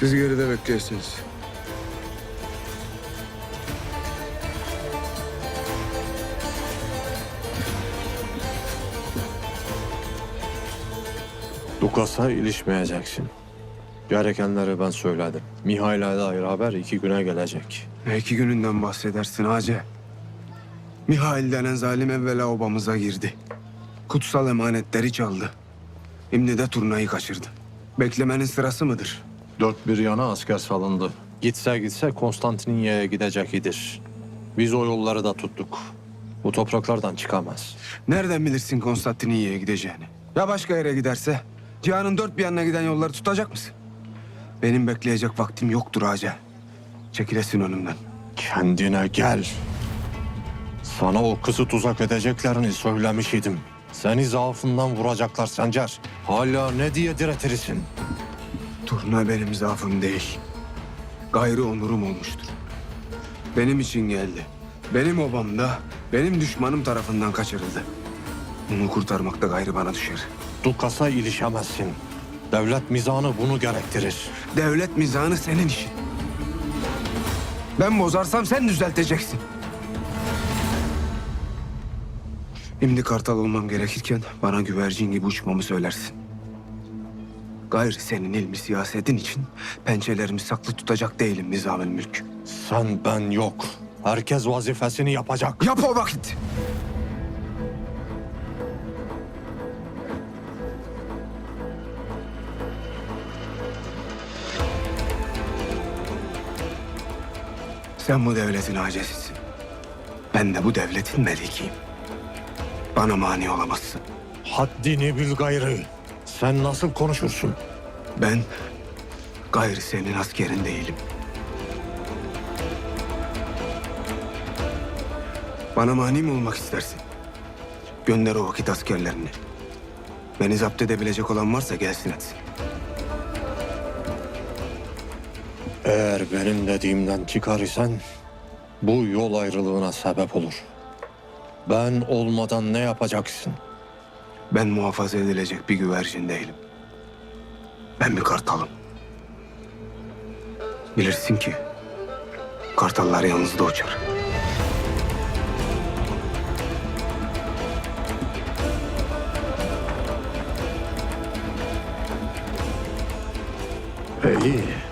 Siz geride beklersiniz. Lukas'a ilişmeyeceksin. Gerekenleri ben söyledim. Mihail'e dair haber iki güne gelecek. Ne iki gününden bahsedersin Hacı? Mihail denen zalim evvela obamıza girdi. Kutsal emanetleri çaldı. Şimdi de turnayı kaçırdı. Beklemenin sırası mıdır? Dört bir yana asker salındı. Gitse gitse Konstantiniyye'ye gidecek idir. Biz o yolları da tuttuk. Bu topraklardan çıkamaz. Nereden bilirsin Konstantiniyye'ye gideceğini? Ya başka yere giderse? Cihanın dört bir yanına giden yolları tutacak mısın? Benim bekleyecek vaktim yoktur Hacı. Çekilesin önümden. Kendine gel. Sana o kızı tuzak edeceklerini söylemiş idim. Seni zaafından vuracaklar Sencer. Hala ne diye diretirsin? Turna benim zaafım değil. Gayrı onurum olmuştur. Benim için geldi. Benim obam da benim düşmanım tarafından kaçırıldı. Bunu kurtarmak da gayrı bana düşer. Dukas'a ilişemezsin. Devlet mizanı bunu gerektirir. Devlet mizanı senin işin. Ben bozarsam sen düzelteceksin. Şimdi kartal olmam gerekirken bana güvercin gibi uçmamı söylersin. Gayrı senin ilmi siyasetin için pençelerimi saklı tutacak değilim Nizamül Mülk. Sen ben yok. Herkes vazifesini yapacak. Yap o vakit. Sen bu devletin hacesisin. Ben de bu devletin melikiyim. Bana mani olamazsın. Haddini bil gayrı. Sen nasıl konuşursun? Ben gayrı senin askerin değilim. Bana mani mi olmak istersin? Gönder o vakit askerlerini. Beni zapt edebilecek olan varsa gelsin etsin. Eğer benim dediğimden çıkar isen bu yol ayrılığına sebep olur. Ben olmadan ne yapacaksın? Ben muhafaza edilecek bir güvercin değilim. Ben bir kartalım. Bilirsin ki kartallar yalnız da uçar. İyi.